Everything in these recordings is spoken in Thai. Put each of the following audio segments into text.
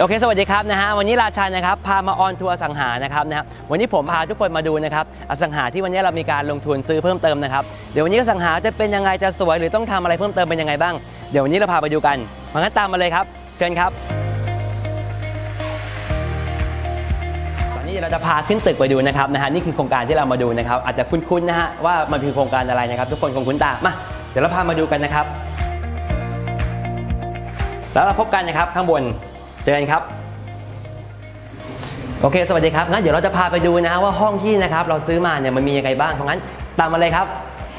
โอเค สวัสดีครับนะฮะ วันนี้ราชันนะครับ พามาออนทัวร์อสังหานะครับนะฮะ วันนี้ผมพาทุกคนมาดูนะครับ อสังหาที่วันนี้เรามีการลงทุนซื้อเพิ่มเติมนะครับ เดี๋ยววันนี้อสังหาจะเป็นยังไง จะสวยหรือต้องทำอะไรเพิ่มเติมเป็นยังไงบ้าง เดี๋ยววันนี้เราพาไปดูกันมางั้นตามมาเลยครับ เชิญครับตอนนี้เราจะพาขึ้นตึกไปดูนะครับนะฮะนี่คือโครงการที่เรามาดูนะครับ อาจจะคุ้นๆนะฮะว่ามันคือโครงการอะไรนะครับ ทุกคนคงคุ้นตามาเดี๋ยวเราพามาดูกันนะครับ แล้วเราพบกันนะครับข้างบน เจอกันครับ โอเค สวัสดีครับ งั้นเดี๋ยวเราจะพาไปดูนะฮะว่าห้องที่นะครับเราซื้อมาเนี่ยมันมียังไงบ้างเพราะงั้นตามมาเลยครับ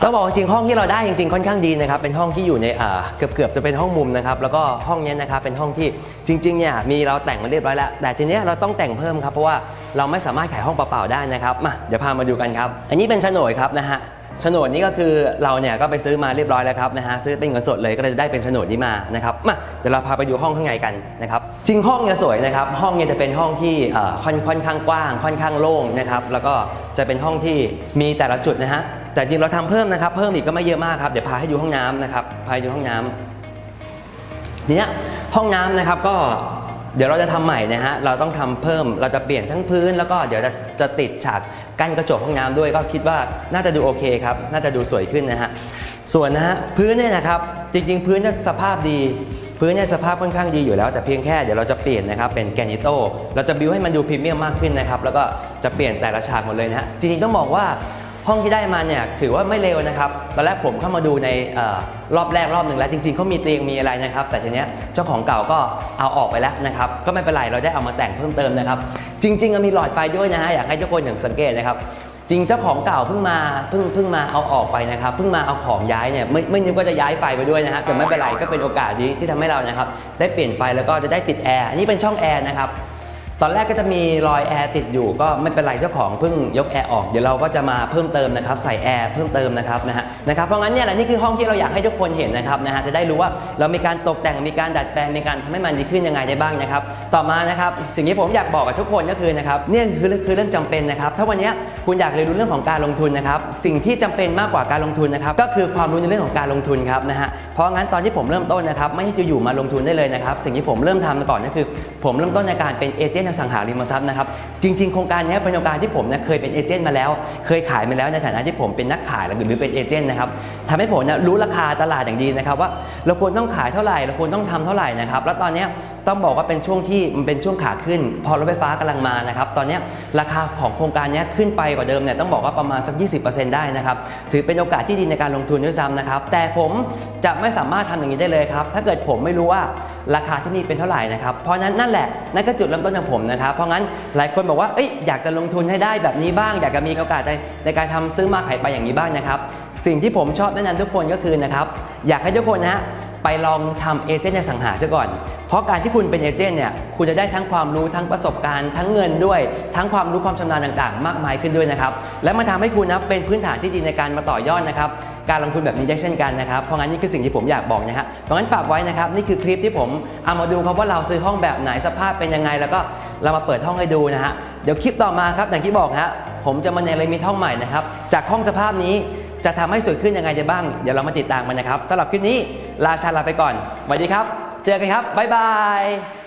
ต้องบอกจริงห้องที่เราได้จริงๆค่อนข้างดีนะครับเป็นห้องที่อยู่ในอ่าเกือบเกือบๆจะเป็นห้องมุมนะครับแล้วก็ห้องนี้นะครับเป็นห้องที่จริงๆเนี่ยมีเราแต่งมาเรียบร้อยแล้ว แต่ทีเนี้ยเราต้องแต่งเพิ่มครับเพราะว่าเราไม่สามารถขายห้องเปล่าๆได้นะครับมาเดี๋ยวพามาดูกันครับ อันนี้เป็นโฉนดครับนะฮะ โฉนดนี้ก็คือเราเนี่ยก็ไปซื้อมาเรียบร้อยแล้วครับนะฮะซื้อเป็นเงินสดเลยก็เลยจะได้เป็นโฉนดนี้มานะครับมาเดี๋ยวเราพาไปดูห้องข้างในกันนะครับจริงห้องเนี่ยสวยนะครับห้องเนี่ยจะเป็นห้องที่ค่อนค่อนข้างกว้าง ค่อนข้างโล่งนะครับแล้วก็จะเป็นห้องที่มีแต่ละจุดนะฮะแต่จริงเราทำเพิ่มนะครับเพิ่มอีกก็ไม่เยอะมากครับเดี๋ยวพาให้ดูห้องน้ำนะครับพาให้ดูห้องน้ำทีเนี้ยห้องน้ำนะครับก็ เดี๋ยวเราจะทำใหม่นะฮะ เราต้องทำเพิ่ม เราจะเปลี่ยนทั้งพื้น แล้วก็เดี๋ยวจะจะติดฉากกั้นกระจกห้องน้ำด้วยก็คิดว่าน่าจะดูโอเคครับ น่าจะดูสวยขึ้นนะฮะ ส่วนนะฮะพื้นเนี่ยนะครับ จริง ๆ พื้นเนี่ยสภาพดี พื้นเนี่ยสภาพค่อนข้างดีอยู่แล้ว แต่เพียงแค่เดี๋ยวเราจะเปลี่ยนนะครับเป็นแกนิโตเราจะบิวให้มันดูพรีเมียมมากขึ้นนะครับ แล้วก็จะเปลี่ยนแต่ละฉากหมดเลยนะฮะ จริงๆต้องบอกว่า ห้องที่ได้มาเนี่ยถือว่าไม่เร็วนะครับ ตอนแรกผมเข้ามาดูในออรอบแรกรอบหนึ่งแล้วจริงๆเขามีเตียงมีอะไรนะครับ แต่ทีเนี้ยเจ้าของเก่าก็เอาออกไปแล้วนะครับ ก็ไม่เป็นไรเราได้เอามาแต่งเพิ่มเติมนะครับ จริงๆมีหลอดไฟด้วยนะฮะอยากให้ทุกคนอย่างสังเกตนะครับจริงเจ้าของเก่าเพิ่งมาเพิ่งเพิ่งมาเอาออกไปนะครับเพิ่งมาเอาของย้ายเนี่ยไม่ไม่นึกว่าจะย้ายไฟไปด้วยนะฮะแต่ไม่เป็นไรก็เป็นโอกาสดีที่ทำให้เรานะครับได้เปลี่ยนไฟแล้วก็จะได้ติดแอร์อันนี้เป็นช่องแอร์นะครับ ตอนแรกก็จะมีรอยแอร์ติดอยู่ก็ไม่เป็นไรเจ้าของเพิ่งยกแอร์ออกเดี๋ยวเราก็จะมาเพิ่มเติมนะครับใส่แอร์เพิ่มเติมนะครับนะฮะนะครับเพราะงั้นเนี่ยแหละนี่คือห้องที่เราอยากให้ทุกคนเห็นนะครับนะฮะจะได้รู้ว่าเรามีการตกแต่งมีการดัดแปลงมีการทำให้มันดีขึ้นยังไงได้บ้างนะครับต่อมานะครับสิ่งที่ผมอยากบอกกับทุกคนก็คือนะครับเนี่ยคือคือเรื่องจำเป็นนะครับถ้าวันนี้คุณอยากเรียนรู้เรื่องของการลงทุนนะครับสิ่งที่จำเป็นมากกว่าการลงทุนนะครับก็คือความรู้ในเรื่องของการลงทุนครับนะฮะเพราะงั้นตอนที่ผมเริ่มต้นนะครับไม่ใช่จะอยู่มาลงทุนได้เลยนะครับสิ่งที่ผมเริ่มทำก่อนก็คือ ผมเริ่มต้นในการเป็นเอเจนต์อสังหาริมทรัพย์นะครับ จริง ๆ โครงการนี้เป็นโครงการที่ผมเนี่ยเคยเป็นเอเจนต์มาแล้ว เคยขายมาแล้วในฐานะที่ผมเป็นนักขายหรือเป็นเอเจนต์นะครับทำให้ผมเนี่ยรู้ราคาตลาดอย่างดีนะครับว่าเราควรต้องขายเท่าไหร่เราควรต้องทำเท่าไหร่นะครับแล้วตอนนี้ต้องบอกว่าเป็นช่วงที่มันเป็นช่วงขาขึ้น พอรถไฟฟ้ากำลังมานะครับตอนนี้ราคาของโครงการนี้ขึ้นไปกว่าเดิมเนี่ยต้องบอกว่าประมาณสัก 20%ได้นะครับถือเป็นโอกาสที่ดีในการลงทุนด้วยซ้ำนะครับแต่ผมจะไม่สามารถทำอย่างนี้ได้เลยครับถ้าเกิดผมไม่รู้ว่าราคาที่นี่เป็นเท่าไหร่นะครับเพราะฉะนั้นนั่นแหละนั่นก็จุดเริ่มต้นของผมนะครับเพราะงั้นหลายคนบอกว่าเอ้ยอยากจะลงทุนให้ได้แบบนี้บ้าง อยากจะมีโอกาสในในการทำซื้อมาขายไปอย่างนี้บ้างนะครับ สิ่งที่ผมชอบแนะนำทุกคนก็คือนะครับอยากให้ทุกคนนะฮะ ไปลองทำเอเจนต์ในสังหาซะก่อน เพราะการที่คุณเป็นเอเจนต์เนี่ย คุณจะได้ทั้งความรู้ทั้งประสบการณ์ ทั้งเงินด้วย ทั้งความรู้ความชำนาญต่างๆ มากมายขึ้นด้วยนะครับ และมันทำให้คุณนะเป็นพื้นฐานที่ดีในการมาต่อยอดนะครับ การลงทุนแบบนี้ได้เช่นกันนะครับ เพราะงั้นนี่คือสิ่งที่ผมอยากบอกนะฮะ เพราะงั้นฝากไว้นะครับ นี่คือคลิปที่ผมเอามาดูครับว่าเราซื้อห้องแบบไหนสภาพเป็นยังไง แล้วก็เรามาเปิดห้องให้ดูนะฮะ เดี๋ยวคลิปต่อมาครับอย่างที่บอกฮะ ผมจะมาในเลยมีห้องใหม่นะครับ จากห้องสภาพนี้ จะทำให้สวยขึ้นยังไงได้บ้าง เดี๋ยวเรามาติดตามกันนะครับสำหรับคลิปนี้ลาชาลาไปก่อนสวัสดีครับ เจอกันครับบ๊ายบาย